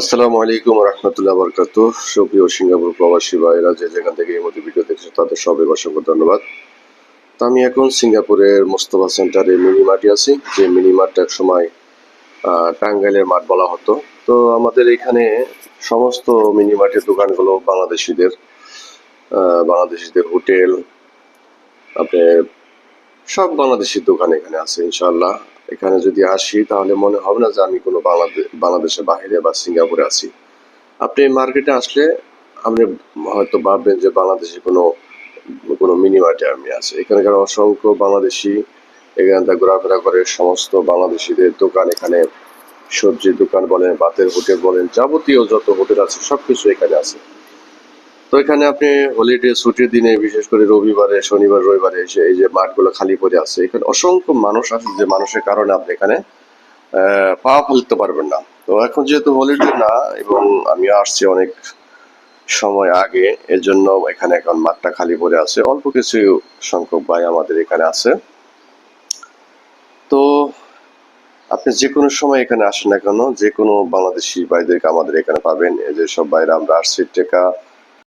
আসসালামু আলাইকুম রহমতুল্লাহ বরকাত সুপ্রিয় সিঙ্গাপুর প্রবাসী ভাইরা যে যেখান থেকে এই মতো ভিডিও দেখছেন, তাদের সবাই অসংখ্য ধন্যবাদ। তো আমি এখন সিঙ্গাপুরের মোস্তফা সেন্টারে মিনি মার্টে আছি, যে মিনি মার্টটা এক সময় টাঙ্গাইলের মাঠ বলা হতো। তো আমাদের এখানে সমস্ত মিনি মার্টের দোকানগুলো বাংলাদেশিদের বাংলাদেশিদের হোটেল আপনার সব বাংলাদেশি দোকান এখানে আছে ইনশাল্লাহ এখানে যদি আসি, তাহলে মনে হবে না যে আমি কোনো বাংলাদেশ বাংলাদেশের বাইরে বা সিঙ্গাপুরে আছি। আপনি মার্কেটে আসলে আপনি হয়তো ভাববেন যে বাংলাদেশে কোনো কোনো মিনি মার্টে আমি আছি এখানকার অসংখ্য বাংলাদেশি এখানটা ঘোরাফেরা করে, সমস্ত বাংলাদেশিদের দোকান এখানে, সবজির দোকান বলেন, ভাতের হোটেল বলেন, যাবতীয় যত হোটেল আছে সব কিছু এখানে আছে। তো এখানে আপনি হলিডে ছুটির দিনে, বিশেষ করে রবিবারে, শনিবার, রবিবারে এসে এই যে মাঠগুলো খালি পড়ে আছে, এখানে অসংখ্য মানুষ আছে যে মানুষের কারণে আপনি এখানে পা ফেলতে পারবেন না। তো এখন যেহেতু হলিডে না এবং আমি আসছি অনেক সময় আগে এর জন্য এখানে এখন মাঠটা খালি পড়ে আছে। অল্প কিছু সংখ্যক ভাই আমাদের এখানে আছে। তো আপনি যে কোনো সময় এখানে আসেন না কেন, যে কোনো বাংলাদেশি ভাইদেরকে আমাদের এখানে পাবেন। এই যে সব ভাইরা আমরা আসছি, টেকা